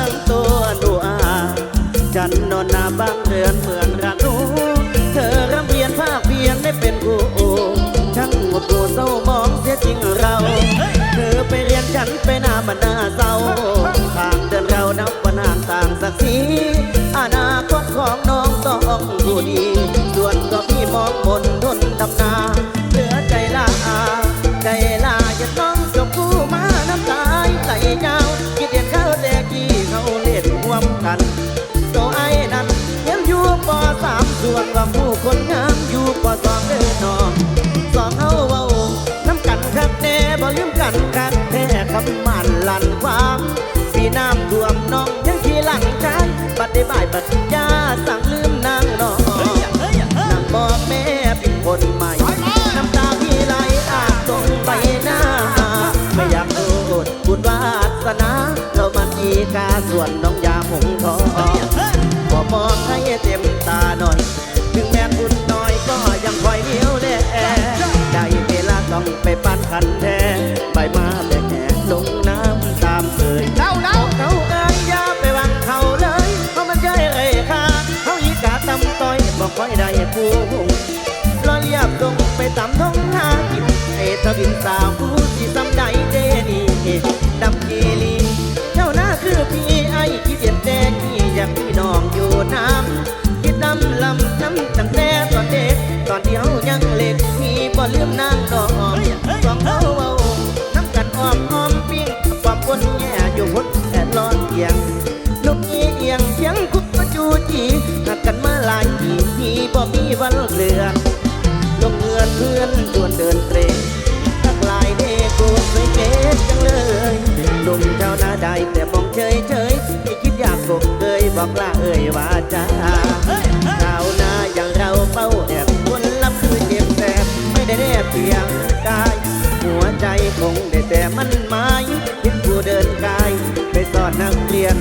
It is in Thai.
รื่องตัวดูอาจันนอนนาบ้างเดือนเหมือนรักรู้ เธอรำเพียนผ้าเพียนได้เป็นกูช่างหัวกูเศร้ามองเสียจริงเรา เธอไปเรียนฉันไปหน้าบรรดาเศร้าทางเดินเรานับวันห่านต่างสักที กันตัวไอ้นั้นยังอยู่ปอสามส่วนว่าผู้คนงามอยู่ปอสองเดินนองสองเอาเว้าน้ำกันคักแน่บ่ลืมกันคักแท้คำมันลั่นความปีน้ำท่วมน้องยังขี่หลังใจบัดได้บ่ายบัดยาสั่งลืมนางนองนางบอกแม่เป็นคนใหม่น้ำตาพี่ไหลอาบตรงใบหน้าไม่อยากโทษบุญวาสนาเรามันอีกาส่วนน้อง ยาหงทองขอมองให้เต็มตาหน่อย ถึงแม้คุณน้อยก็ยังคอยเหนียวแน่ได้เวลาต้องไปปั้นคันแท้ใบมาแต่แก่ลงน้ำตามเคยเล่าเล่าเขาเอ้ยอย่าไปวังเขาเลย เพราะมันใจไรค่าเขาอีกาตำต้อยบอกคอยได้ผู้รอเรียบลงไปตำท้องหากินไอ้ตะบินสาวผู้ที่ซ้ำใดเดนี่ดำเกลี น้ำคิดดำลำน้ำตั้งแต่ตอนเด็ก ตอนที่เฮายังเล็กพี่บ่ลืมนางดอกสองเขาเว้าน้ำกันอ้อมอ้อมปิ้งความคนแย่อยู่พดแอบร้อนเอียงลูกอีเอียงเสียงคุกกระจูจีหักกันมาหลายปีพี่บ่มีวันเลือลงเงินเพื่อนชวนเดินเตรงทักลายเด็กกูไม่เก็บจังเลยหนุ่มเจ้าหน้าใดแต่มองเฉยเฉยไม่คิดอยากกบเคยบอกลาเอ่ยว่า จ้าชาวนาอย่างเราเป้าแอบคนรับคือเจ็บแสบไม่ได้แนบเพียงกาย หัวใจคงได้แต่มันหมายคิดผู้เดินกายไปสอนนักเรียน